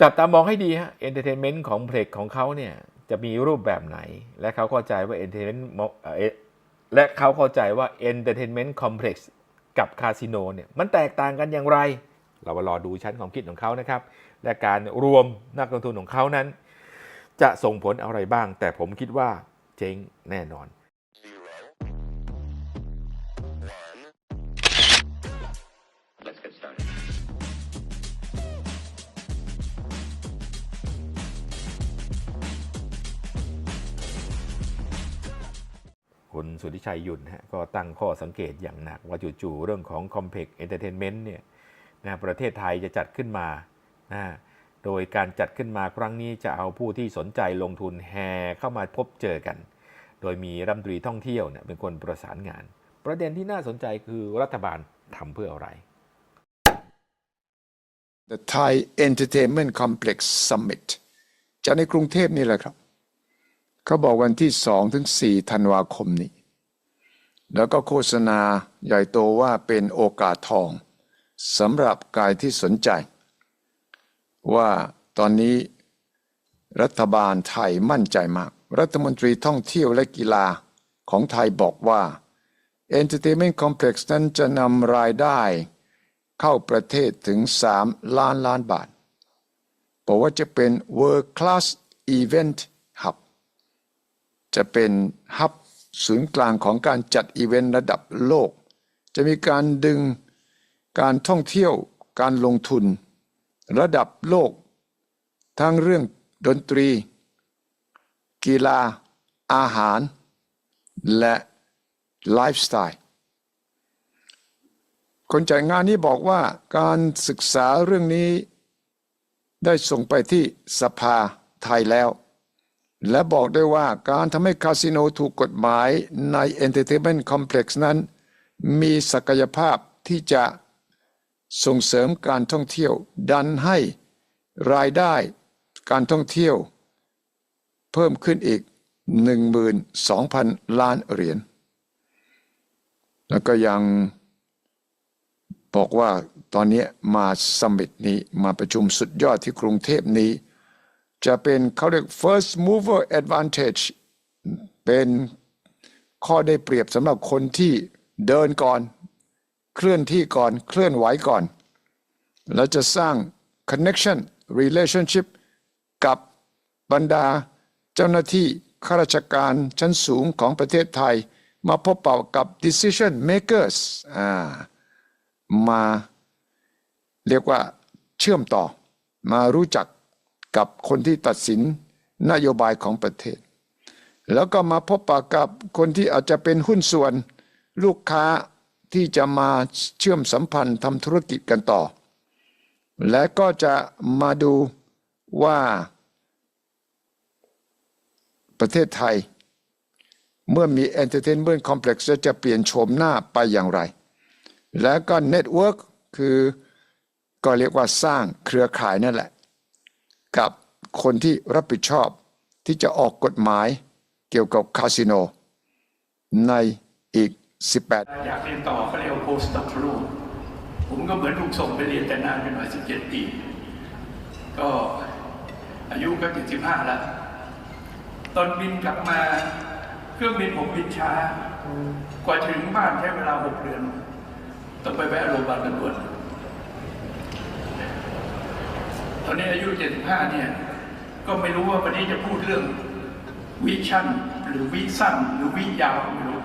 จับตามองให้ดีฮะเอนเตอร์เทนเมนต์ของเพลกของเขาเนี่ยจะมีรูปแบบไหน และเขาเข้าใจว่าเอนเตอร์เทนเมนต์และเขาเข้าใจว่าเอนเตอร์เทนเมนต์คอมเพล็กซ์กับคาสิโนเนี่ยมันแตกต่างกันอย่างไร เรามารอดูชั้นความคิดของเขานะครับ และการรวมนักลงทุนของเขานั้น จะส่งผลอะไรบ้าง แต่ผมคิดว่าเจ๊งแน่นอน คุณสุทธิชัยยุนฮะก็ตั้งข้อสังเกตอย่างหนักว่าจู่ๆเรื่องของ Complex Entertainment เนี่ยนะประเทศไทยจะจัดขึ้นมานะโดยการจัดขึ้นมาครั้งนี้จะเอาผู้ที่สนใจลงทุนแห่เข้ามาพบเจอกัน โดยมีรัฐมนตรีท่องเที่ยวเนี่ยเป็นคนประสานงาน ประเด็นที่น่าสนใจคือรัฐบาลทำเพื่ออะไร The Thai Entertainment Complex Summit จะในกรุงเทพนี่แหละครับ เขาบอกวันที่2ถึง4ธันวาคมนี้ แล้วก็โฆษณาใหญ่โตว่าเป็นโอกาสทองสำหรับกายที่สนใจ ว่าตอนนี้รัฐบาลไทยมั่นใจมาก รัฐมนตรีท่องเที่ยวและกีฬาของไทยบอกว่า Entertainment Complex นั้นจะนำรายได้เข้าประเทศถึง 3 ล้านล้านบาทบอกว่าจะเป็น World Class Event จะเป็นฮับศูนย์กลางของการจัดอีเวนต์ระดับโลก จะมีการดึงการท่องเที่ยวการลงทุน ระดับโลก ทั้งเรื่องดนตรี กีฬา อาหาร และไลฟ์สไตล์คนจัดงานนี้บอกว่าการศึกษาเรื่องนี้ได้ส่งไปที่สภาไทยแล้ว และบอกได้ว่าการทำให้คาสิโนถูกกฎหมายใน Entertainment Complex นั้น มีศักยภาพที่จะส่งเสริมการท่องเที่ยว ดันให้รายได้การท่องเที่ยว เพิ่มขึ้นอีก 12,000 ล้านเหรียญ แล้วก็ยังบอกว่าตอนนี้มาสมิตนี้มาประชุมสุดยอดที่กรุงเทพนี้ จะเป็นเขาเรียก first mover advantage เป็นข้อได้เปรียบสำหรับคนที่เดินก่อน เคลื่อนที่ก่อนเคลื่อนไหวก่อน แล้วจะสร้าง connection relationship กับบรรดาเจ้าหน้าที่ข้าราชการชั้นสูงของประเทศไทย มาพบเป่ากับ decision makers ามาเรียกว่าเชื่อมต่อ มารู้จัก กับคนที่ตัดสินนโยบายของประเทศ แล้วก็มาพบปะกับคนที่อาจจะเป็นหุ้นส่วนลูกค้าที่จะมาเชื่อมสัมพันธ์ทำธุรกิจกันต่อ และก็จะมาดูว่าประเทศไทย เมื่อมี Entertainment Complex จะเปลี่ยนโฉมหน้าไปอย่างไร แล้วก็เน็ตเวิร์กคือก็เรียกว่าสร้างเครือข่ายนั่นแหละ กับคนที่รับผิดชอบที่จะออกกฎหมายเกี่ยวกับคาสิโน ในอีก 18 อยากเรียนต่อเขาเรียกว่า post doctoral ผมก็เหมือนถูกส่งไปเรียนแต่นานไปหน่อย 17 ปี ก็อายุก็ 75 แล้ว ตอนบินกลับมาเครื่องบินผมบินช้า กว่าถึงบ้านใช้เวลา 6 เดือน ต้องไปแวะโรงพยาบาลตำรวจต อนนี้อายุ 75 เนี่ย ก็ไม่รู้ว่าวันนี้จะพูดเรื่องวิชั่นหรือวิสั้นหรือวิยาวไม่รู้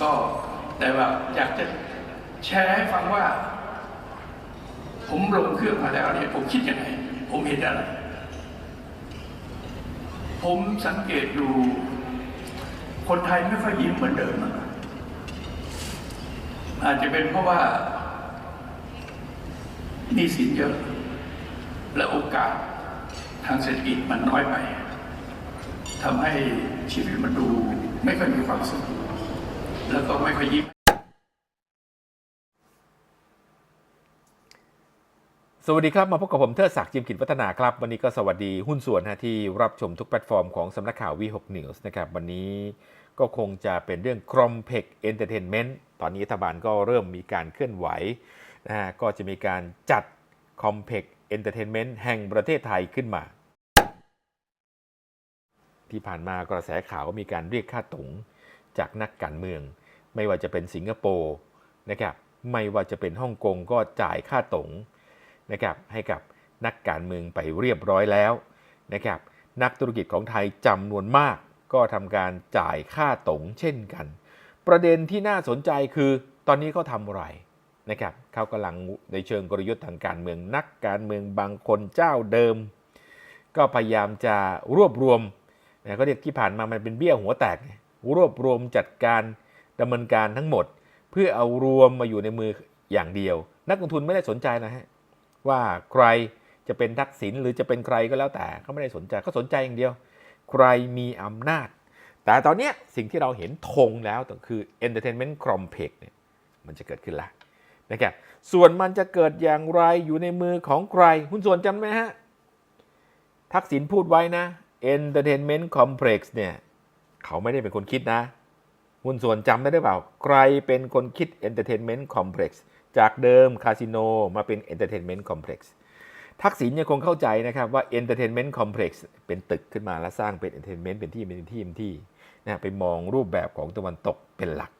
ก็แต่ว่าอยากจะแชร์ให้ฟังว่า ผมลงเครื่องมาแล้วเนี่ย ผมคิดยังไง ผมเห็นอะไร ผมสังเกตดู คนไทยไม่ค่อยยิ้มเหมือนเดิมอาจจะเป็นเพราะว่านี่สินเยอะ และโอกาสทางเศรษฐกิจมันน้อยไปทำให้ชีวิตมันดูไม่ค่อยมีความสุขแล้วก็ไม่ค่อยยิ้มสวัสดีครับ มาพบกับผมเทิดศักดิ์จิมกิจวัฒนาครับ วันนี้ก็สวัสดีหุ้นส่วนนะที่รับชมทุกแพลตฟอร์มของสำนักข่าววี6 News นะครับ วันนี้ก็คงจะเป็นเรื่อง c r o m p e c Entertainment ตอนนี้รัฐบาลก็เริ่มมีการเคลื่อนไหวนะฮะก็จะมีการจัดคอมเพก c o m p e c Entertainment แห่งประเทศไทยขึ้นมา ที่ผ่านมากระแสข่าวมีการเรียกค่าตงจากนักการเมือง ไม่ว่าจะเป็นสิงคโปร์นะครับไม่ว่าจะเป็นฮ่องกงก็จ่ายค่าตงนะครับให้กับนักการเมืองไปเรียบร้อยแล้วนะครับนักธุรกิจของไทยจำนวนมากก็ทำการจ่ายค่าตงเช่นกัน ประเด็นที่น่าสนใจคือตอนนี้เขาทำอะไร นะครับเขากำลังในเชิงกลยุทธ์ทางการเมืองนักการเมืองบางคนเจ้าเดิม ก็พยายามจะรวบรวมนะก็เรียกที่ผ่านมามันเป็นเบี้ยหัวแตก รวบรวมจัดการดำเนินการทั้งหมด เพื่อเอารวมมาอยู่ในมืออย่างเดียว นักลงทุนไม่ได้สนใจนะฮะว่าใครจะเป็นทักษิณหรือจะเป็นใครก็แล้วแต่เขาไม่ได้สนใจเขาสนใจอย่างเดียว ใครมีอำนาจ แต่ตอนนี้สิ่งที่เราเห็นธงแล้วก็คือ Entertainment Complex เนี่ยมันจะเกิดขึ้นแล้ว นะครับส่วนมันจะเกิดอย่างไรอยู่ในมือของใคร หุ้นส่วนจำไหมฮะ ทักษิณพูดไว้นะ Entertainment Complex เนี่ยเขาไม่ได้เป็นคนคิดนะ หุ้นส่วนจำได้หรือเปล่า ใครเป็นคนคิด Entertainment Complex จากเดิมคาสิโนมาเป็น Entertainment Complex ทักษิณยังคงเข้าใจนะครับว่า Entertainment Complex เป็นตึกขึ้นมาแล้วสร้างเป็น Entertainment เป็นที่เป็นที่เป็นที่นะไปมองรูปแบบของตะวันตกเป็นหลัก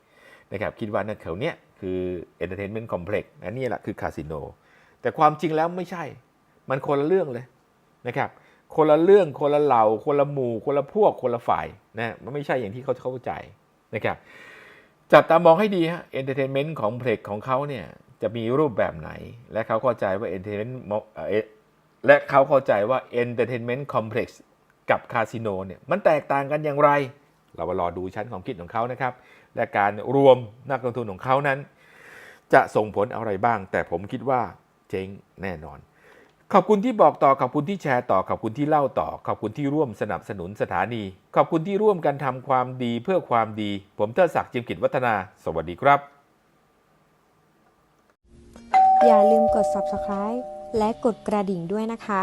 นะครับคิดว่านั่นเขาเนี้ยคือ Entertainment Complex อันนี้แหละคือคาสิโนแต่ความจริงแล้วไม่ใช่ มันคนละเรื่องเลยนะครับคนละเรื่องคนละเหล่า คนละหมู่ คนละพวกคนละฝ่ายนะมันไม่ใช่อย่างที่เขาเข้าใจนะครับจับตามองให้ดีฮะเอนเตอร์เทนเมนต์ของเพลงของเขาเนี่ยจะมีรูปแบบไหน และเขาเข้าใจว่าเอนเตอร์เทนเมนต์และเขาเข้าใจว่า Entertainment Complex กับคาสิโนเนี่ยมันแตกต่างกันอย่างไร เรามารอดูชั้นความคิดของเขานะครับ และการรวมนักลงทุนของเขานั้น จะส่งผลอะไรบ้าง แต่ผมคิดว่าเจ๊งแน่นอน ขอบคุณที่บอกต่อขอบคุณที่แชร์ต่อขอบคุณที่เล่าต่อ ขอบคุณที่ร่วมสนับสนุนสถานี ขอบคุณที่ร่วมกันทำความดีเพื่อความดี ผมเทิดศักดิ์จิมกิจวัฒนา สวัสดีครับ อย่าลืมกด subscribe และกดกระดิ่งด้วยนะคะ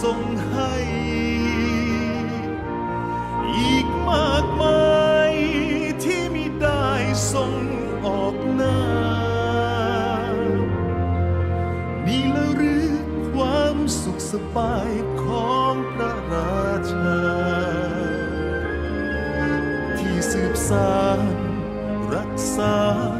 ว่าส่งให้ อีกมากมายที่มิได้ส่งออกหน้า นี่ละหรือความสุขสบายของพระราชา ที่สืบสานรักษา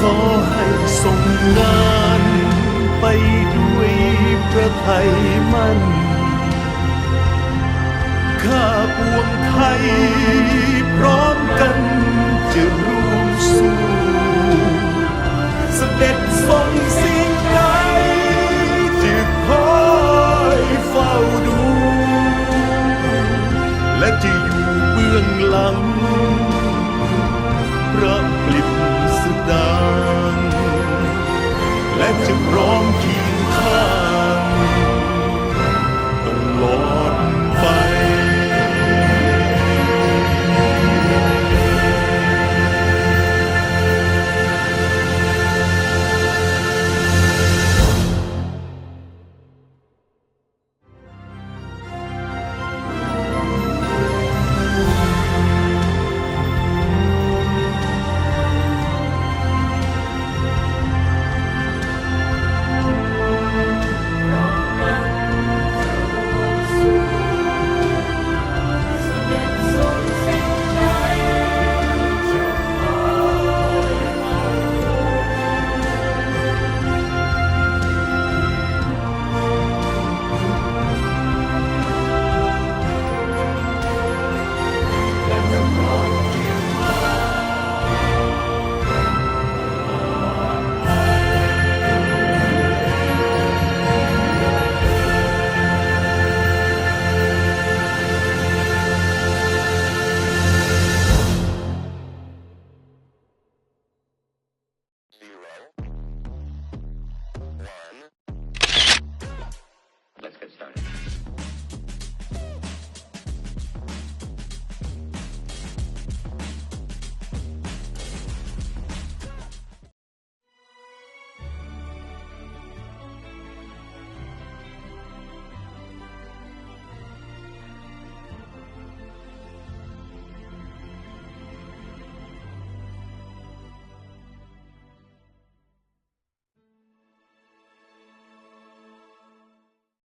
ขอให้ส่งงานไปด้วยพระทัยมั่น ข้าปวงไทยพร้อมกันจะร่วมสู้ เสด็จทรงสิ้